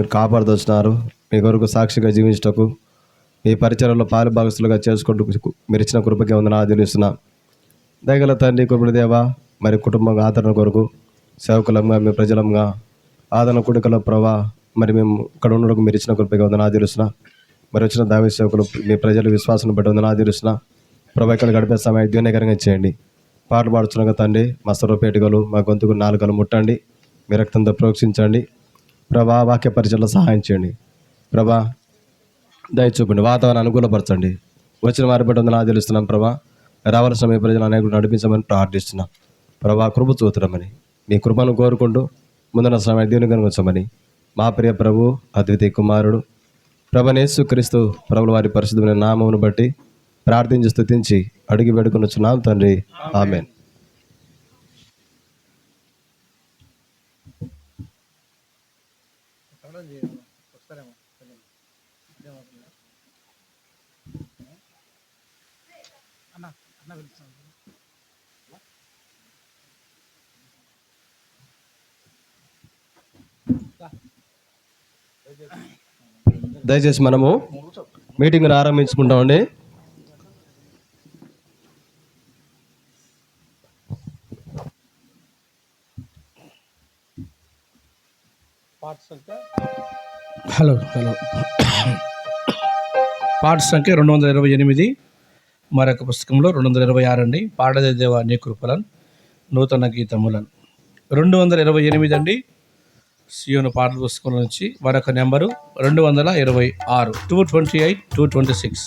మీరు కాపాడుదొచ్చినారు మీ కొరకు సాక్షిగా జీవించటకు మీ పరిచయంలో పాలు భాగస్తులుగా చేసుకుంటూ మీరు ఇచ్చిన కృపకే ఉందని ఆదరిస్తున్నా దయగల తండ్రి కృపణ దేవా మరి కుటుంబంగా ఆదరణ కొరకు సేవకులంగా మీ ప్రజలంగా ఆదరణ కుడికల ప్రభా మరి మేము ఇక్కడ ఉండడానికి మీరు ఇచ్చిన కృపగా ఉందని ఆదరిస్తున్నా మరి వచ్చిన దావి సేవకులు మీ ప్రజల విశ్వాసం బట్టి ఉందని ఆదరిస్తున్నా ప్రభా ఇక్కడ గడిపే సమయం దీవనకరంగా చేయండి. పాటలు పాడుచున్నగా తండ్రి మా సర్వపేటికలు మా గొంతుకు నాలుగలు ముట్టండి. మీ రక్తంతో ప్రోక్షించండి. ప్రభా వాక్య పరిచయంలో సహాయం చేయండి. ప్రభా దయచూపండి వాతావరణం అనుకూలపరచండి. వచ్చిన వారి బట్టి ఉందని ఆదరిస్తున్నాం ప్రభా. రావాల్సిన మీ ప్రజలు అనేకులు నడిపించమని ప్రార్థిస్తున్నాం. ప్రభా కృప చూతురమని మీ కృపను కోరుకుంటూ ముందున్న సమయం దేవుని కనుగొచ్చమని మా ప్రియ ప్రభు అద్వితీయ కుమారుడు ప్రభనేసు క్రీస్తు ప్రభుల వారి పరిశుద్ధమైన నామమును బట్టి ప్రార్థించి స్థుతించి అడిగి వేడుకొనుచున్నాం తండ్రి. ఆమెన్. దయచేసి మనము మీటింగ్ను ఆరంభించుకుంటామండి. Hello hello. పాట సంఖ్య రెండు వందల ఇరవై ఎనిమిది. మరొక పుస్తకంలో రెండు వందల ఇరవై ఆరు అండి. పాడదే దేవ నీ కృపలన్ నూతన గీతములన్. రెండు వందల ఇరవై ఎనిమిది అండి. సియోను పాటల పుస్తకం నుంచి మరొక నెంబరు రెండు వందల ఇరవై ఆరు two twenty eight two twenty six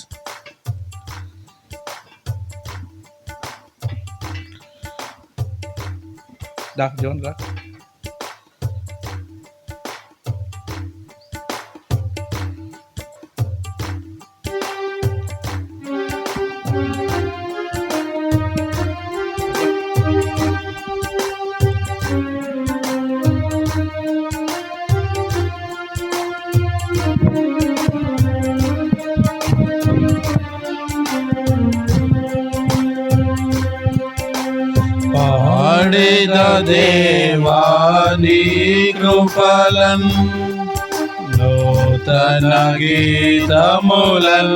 దా జీవన్ రా. పాడిన దేవాని కృపలన్ నూతన గీతములన్.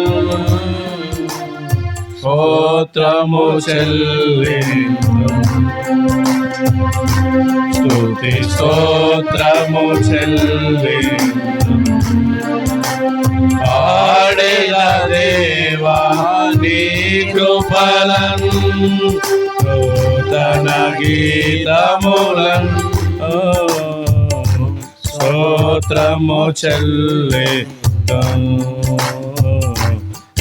స్తోత్రము చెల్లిందు స్తుతి స్తోత్రము చెల్లిందు పాడిన దేవాని కృపలన్ నూతన గీతములన్. స్తోత్రము చెల్లి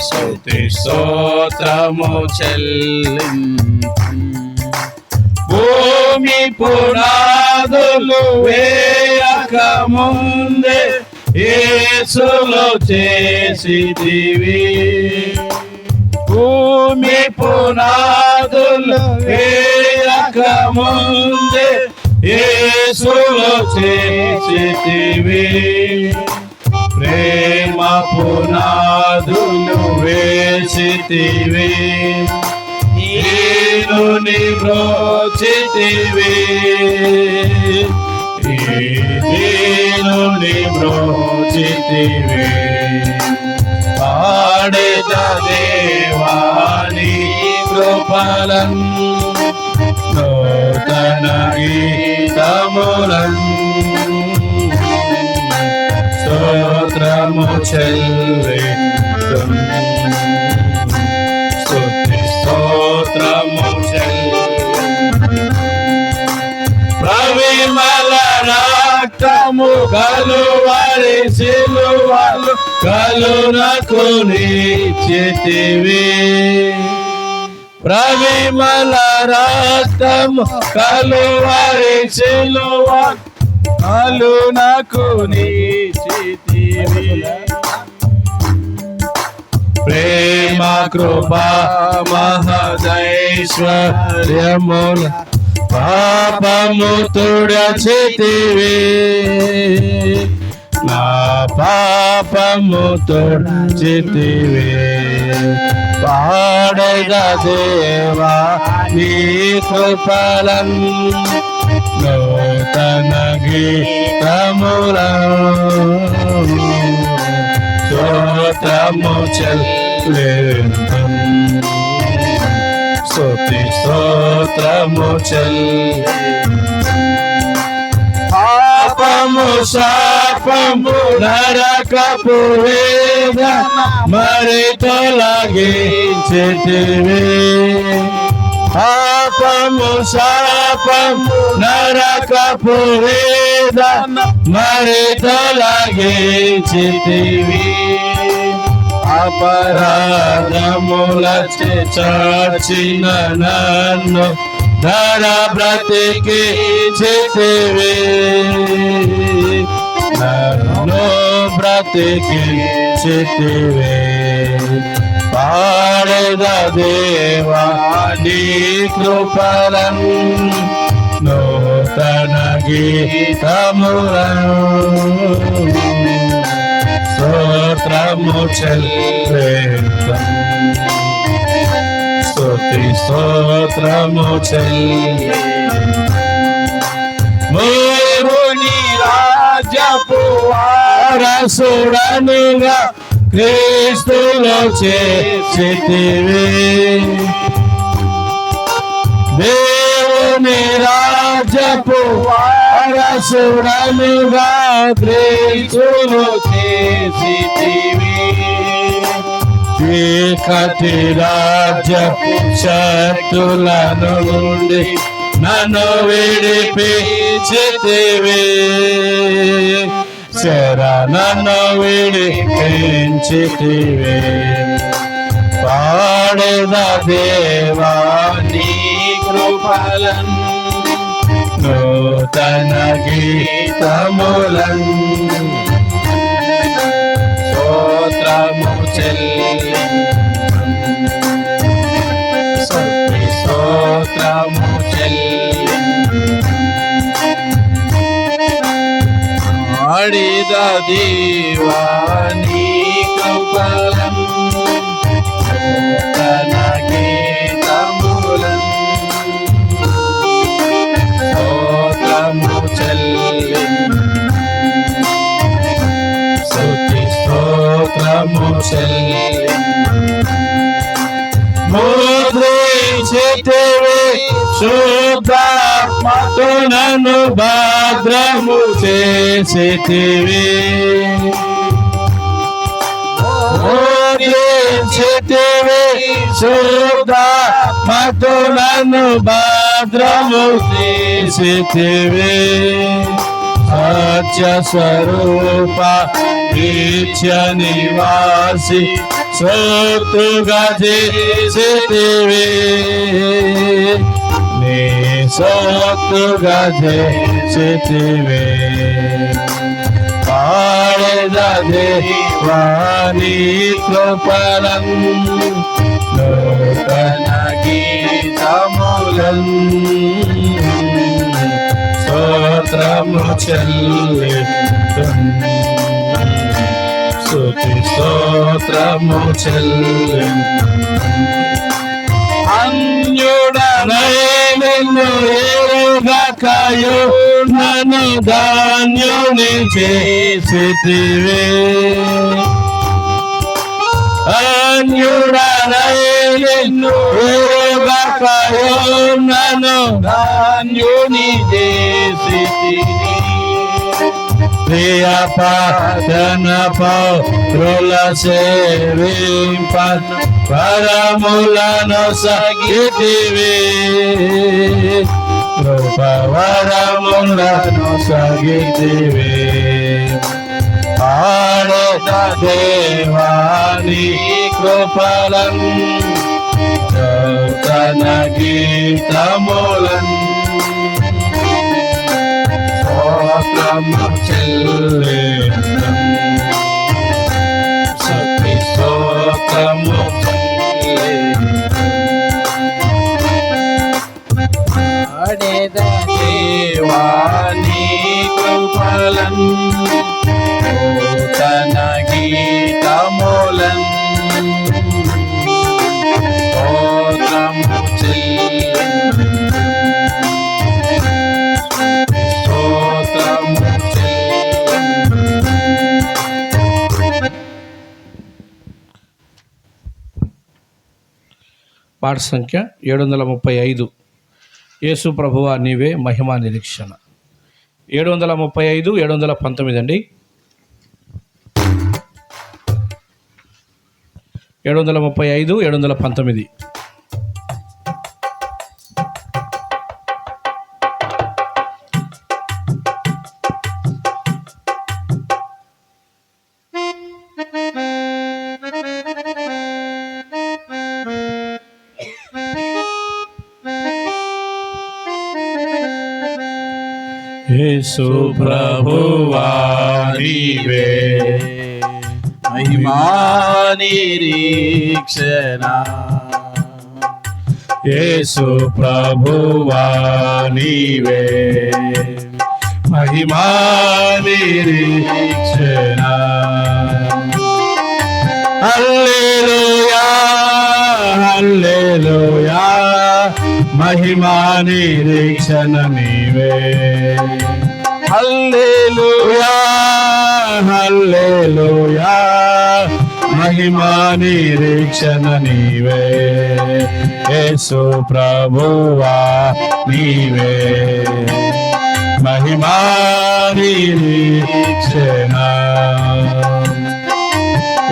స్తుతి స్తోత్రము చెల్లి భూమి పునాదులు వేయక ముందే ఏసులో చేసి దివీ. భూమి పునాదులు వేయక ముందే యేసులో చేసితివి. ప్రేమ పునాదులు వేసితివి. నేను నిబ్రోచితివి నేను నిబ్రోచితివి పాడేద దేవాని కృపలన్ నూతన గీతములన్. స్తోత్రము చెల్లి రక్తము కలువరి సిలువలు కలునకు నీచితివి ప్రవిమల రక్తము కలువరి సిలువ కలునకు నీచితివి ప్రేమ కృపా మహదైశ్వర్యముల పాపము తుడచితివి నా పాపము తుడచితివి పాడగ దేవా నీ కృపలం నూతన గీతముల స్తోత్రము చెల్లింతం స్తుతి స్తోత్రము పాపము శాపము నరకపు వేద మరి తొలగించితివి పాపము శాపము నరకపు వేద మరి తొలగించితివి అపరాధముల చాచిన నన్ను ధర బ్రతికి చితివి నన్ను బ్రతికి చితివి పాడద దేవా నీ కృపలం నూతన గీతములను. స్తోత్రము చెల్లేతం స్తుతి స్తోత్రము చెల్లి మూరుని రాజపు వారసుడనుగా క్రీస్తులో చేసితివి దేవుని రాజపు వారసుడనుగా క్రీస్తులో చేసితివి చీకటి రాజ్యపు శక్తుల నుండి నన్ను విడిపించితివి. శర నన్ను విడిపించితివి. పాడద దేవా నీ కృపలను నూతన గీతములను స్తోత్రము చెల్లి. సత్తి స్తోత్రము చెల్లి. ఆడిద దీవాని కృపలం ముద్రించితివి శుద్ధాత్మతో నన్ను భద్రము చేసితివి ముద్రించితివి శుద్ధాత్మతో నన్ను భద్రము చేసితివి సత్య స్వరూప వీక్ష నివాసి సోతుగా చేసితివి నీ సోతుగా చేసితివి పాడద దేవాని కృపలం నూతన గీతములం. స్తోత్రము చెల్లి స్తుతి స్తోత్రము చెల్లి అన్యుడనైనను ఏరుగకయు నన్ను ధాన్యుని చేసితివే అన్యుడనైనను ఏరుగకయు నన్ను ధాన్యుని చేసితివే పౌరుల సేవింప వరములను సగితివి. కృప వరములను ఆడత దేవాని కృపలం చౌతన గీతములను స్తోత్రము పాట సంఖ్య ఏడు వందల ముప్పై ఐదు యేసు ప్రభువా నీవే మహిమా నిరీక్షణ. ఏడు వందల ముప్పై ఐదు ఏడు వందల పంతొమ్మిది అండి ఏడు వందల ముప్పై ఐదు ఏడు వందల పంతొమ్మిది యేసు ప్రభువా నీవే మహిమా నిరీక్షణ. యేసు ప్రభువా నీవే మహిమా నిరీక్షణ. హల్లెలూయా హల్లెలూయా. మహిమా నిరీక్షణ నీవే. హల్లెలూయా హల్లెలూయా. మహిమా నిరీక్షణ నీవే. యేసు ప్రభువా నీవే. మహిమా నిరీక్షణ.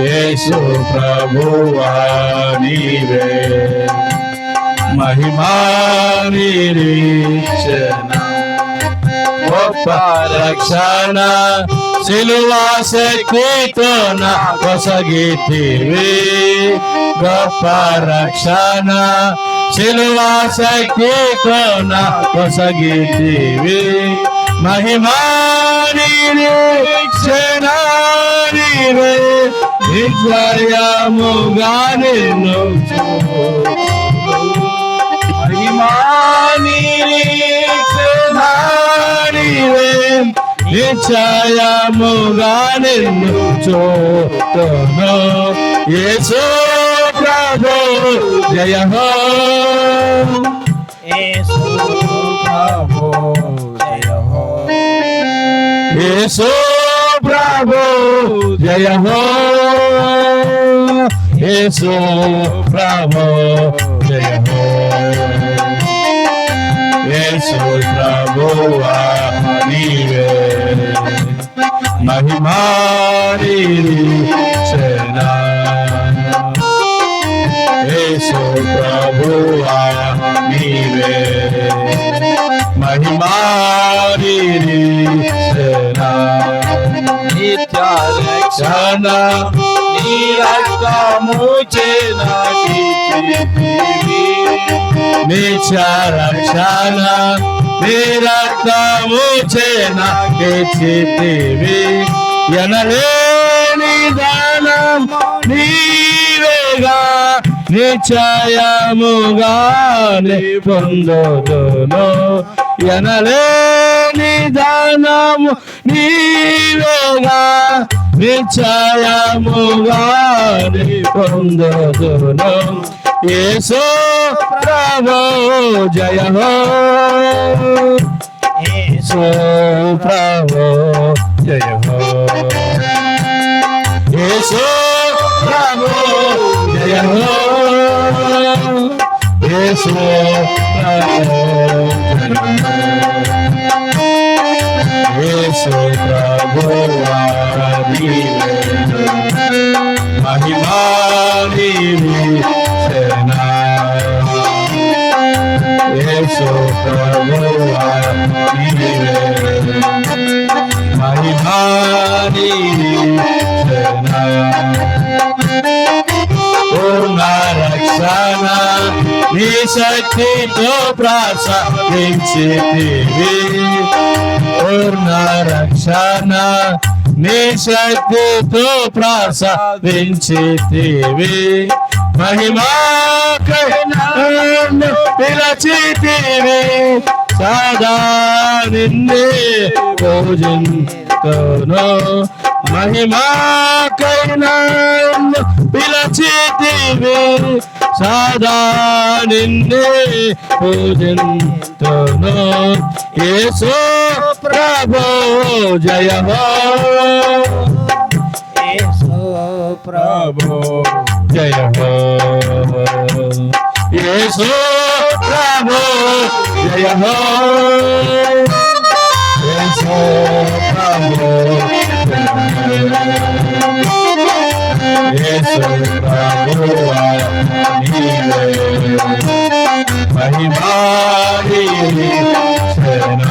యేసు ప్రభువా నీవే. మహిమా నిరీక్షణ. గొప్ప రక్షణ సిలువా శక్తితో నా కొసగితివి గొప్ప రక్షణ సిలువా శక్తితో నా కొసగితివి మహిమా నిరీక్షణ నిన్ను నిశ్చయముగా నిన్ను నిశ్చయముగా నిన్ను చూతును యేసు ప్రభు జయ హో. యేసు ప్రభు జయ హో. యేసు ప్రభు జయ హో. యేసు ప్రభు జయ హో. యేసు ప్రభువా నీవే మహిమాని సేనా యేసు ప్రభువా నీవే మహిమాని సేనా నిత్య రక్షణ నీ రక్తము చేనాకిచితివి నిత్య రక్షణ నిరక్తము చేన చేతివి ఎనలేని దానం నీవేగా నిశ్చయముగా పొందుదును. ఎనలేని దానము నీవేగా నిశ్చయముగా నీ పొందుదును. యేసు ప్రభు జయ హో. యేసు ప్రభు జయ హో. యేసు ప్రభు జయ హో. యేసు రక్షణ. నీ శక్తితో ప్రసాదించితివి పూర్ణ రక్షణ. నీ శక్తితో ప్రసాదించితివి మహిమాకైనా పిలచితివి సదా నిన్నే పూజింతును. మహిమాకైనా పిలచితివి సదా నిన్నే పూజింతును. యేసు ప్రభు జయ జయము యేసు ప్రభు జయము యేసు ప్రభు మహిమా శరణ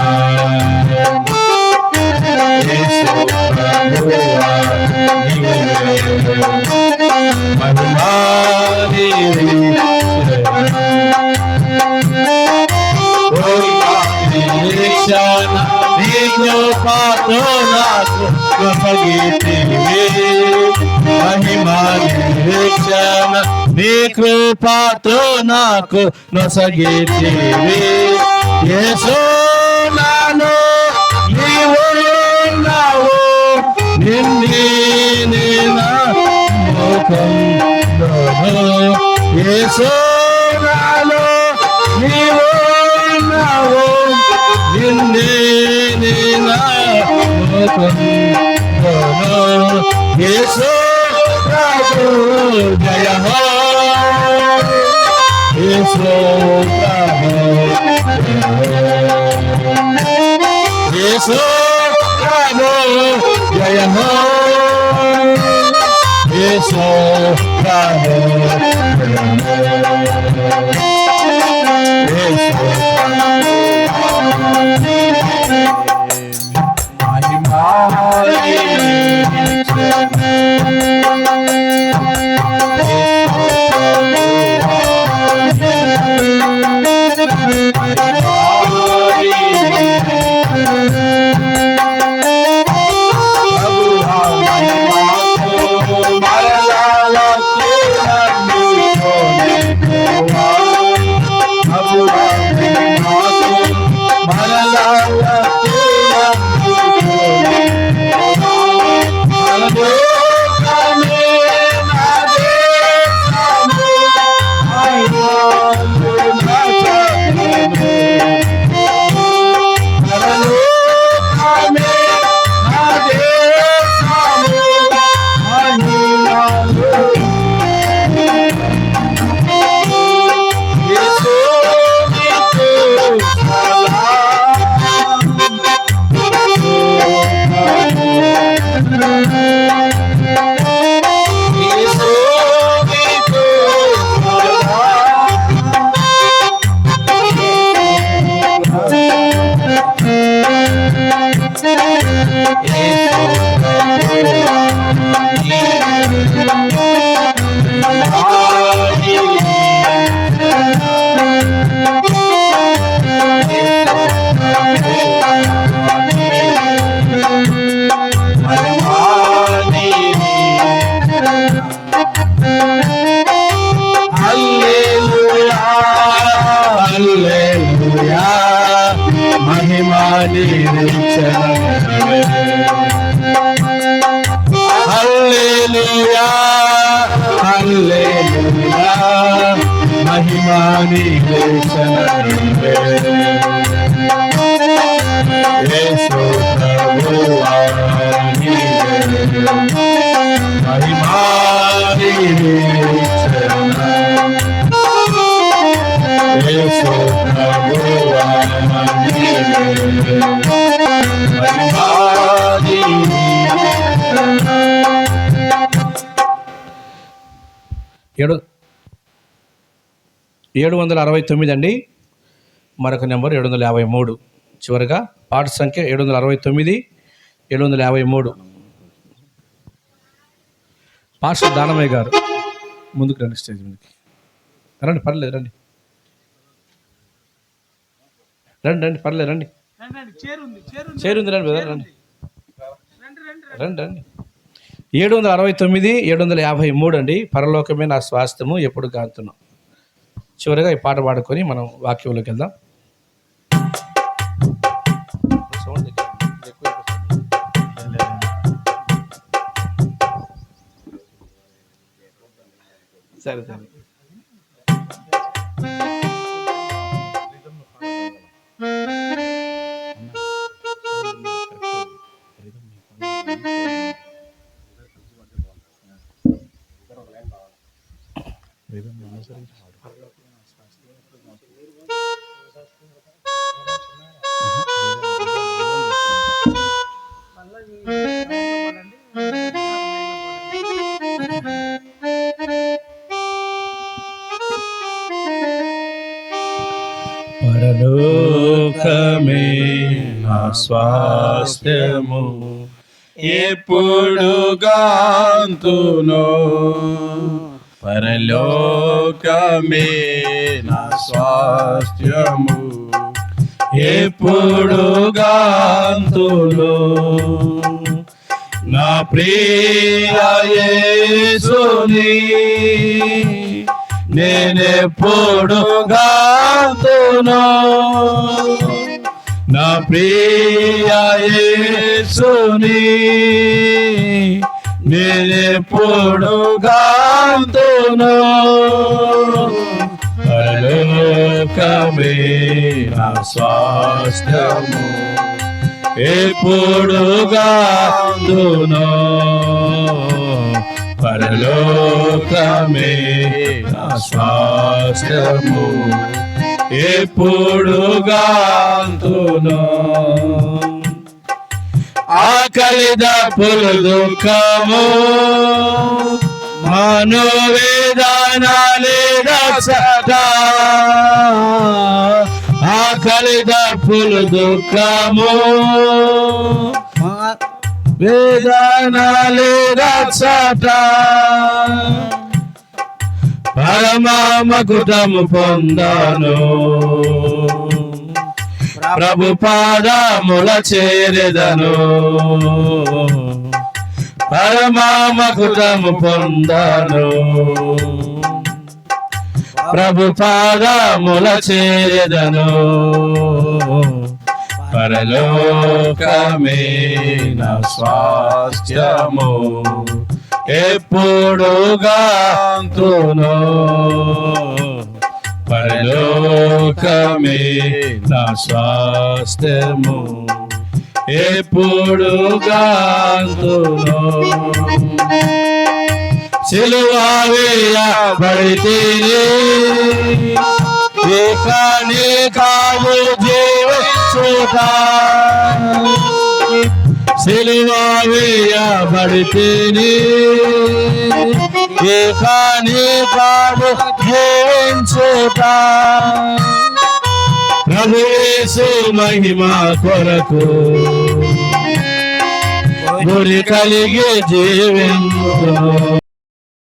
నిరీక్షణ నీకు పాతో నాకు గొప్పగీతివే మహిమా నిరీక్షణ నీ కృపాతో నాకు నొసగీతివే యేసు నిన్నే నేనా లోకంలో యేసు నాలో నీవు ఉన్నావు నిన్నే నేనా లోకంలో యేసు ప్రభు జయ హో యేసు ప్రభు యేసు ప్రభు జయ హో యేసు ప్రభు ఏడు ఏడు వందల అరవై తొమ్మిది అండి. మరొక నెంబర్ ఏడు వందల యాభై మూడు. చివరిగా పాట సంఖ్య ఏడు వందల అరవై తొమ్మిది ఏడు వందల యాభై మూడు. పాస్టర్ దానమయ్య గారు ముందుకు రండి స్టేజ్ ముందుకి. రండి పర్లేదు రండి. రండి రండి పర్లేదు రండి. చేరుంది రండి బ్రదర్ రండి రండి రండి. ఏడు వందల అరవై తొమ్మిది ఏడు వందల యాభై మూడు అండి. పరలోకమే నా స్వాస్థ్యము ఎప్పుడు కాంతున్నాం చివరిగా ఈ పాట పాడుకొని మనం వాక్యంలోకి వెళ్దాం. sorry, sorry. Thank you. స్వాస్థ్యము ఎప్పుడు గాంతును పరలోకమే నా స్వాస్థ్యము ఎప్పుడు గాంతులో నా ప్రియసుని నేనెప్పుడు గాంతును నా ప్రియేసుని నేనెప్పుడు గాంతును. పరలోకమే నా స్వాస్థ్యము. ఎప్పుడు గాందును పరలోకమే నా స్వాస్థ్యము. ఎప్పుడు గాంతును. ఆకలి దప్పులు దుఃఖము. మనోవేదనాలే రక్షట ఆకలి దప్పులు దుఃఖము. వేదనాలే రక్షట పరమామకుటము పొందాను. ప్రభు పాదముల చేరెదను. పరమామకుటము పొందాను. ప్రభు పాదముల చేరెదను. పరలోకమే నా స్వాస్థ్యము. ఎప్పుడు గాంతును పరలోకమే నా స్వాస్థ్యము? ఎప్పుడు గాంతును సిలువావేయబడితే కావు జీవించుట సిలువావేయబడితే కానీ కాదు జీవించుట ప్రభు యేసు మహిమ కొరకు గురి కలిగి జీవించు.